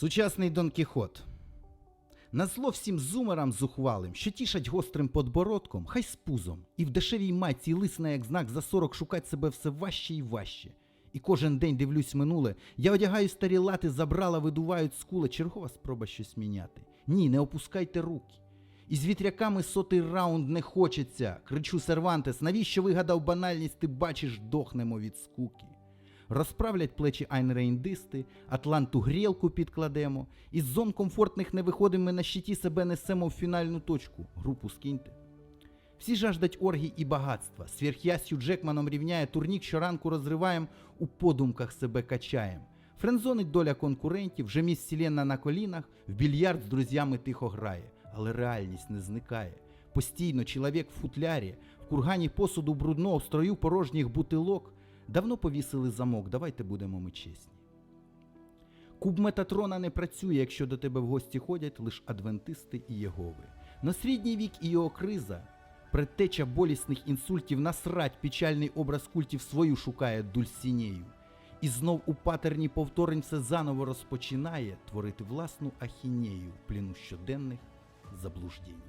Сучасний Дон Кіхот. Назло всім зумерам зухвалим, що тішать гострим подбородком, хай з пузом, і в дешевій майці лисне, як знак за 40 шукать себе все важче і важче. І кожен день дивлюсь минуле, я одягаю старі лати, забрала, видувають скули, чергова спроба щось міняти. Ні, не опускайте руки. І з вітряками сотий раунд не хочеться. Кричу Сервантес, навіщо вигадав банальність, ти бачиш, дохнемо від скуки. Розправлять плечі айнрейндисти, атланту грілку підкладемо, із зон комфортних не виходимо, ми на щиті себе несемо в фінальну точку. Групу скиньте. Всі жаждать оргій і багатства. Сверх'ясю Джекманом рівняє, турнік щоранку розриваєм, у подумках себе качаєм. Френдзонить доля конкурентів, вже міс Вселенна на колінах, в більярд з друзями тихо грає, але реальність не зникає. Постійно чоловік в футлярі, в кургані посуду брудного, в строю порожніх бутилок. Давно повісили замок, давайте будемо ми чесні. Куб Метатрона не працює, якщо до тебе в гості ходять лише адвентисти і Єгови. На середній вік і його криза, предтеча болісних інсультів, насрать печальний образ культів свою шукає дульсінею. І знов у патерні повторень все заново розпочинає творити власну ахінею в пліну щоденних заблуждень.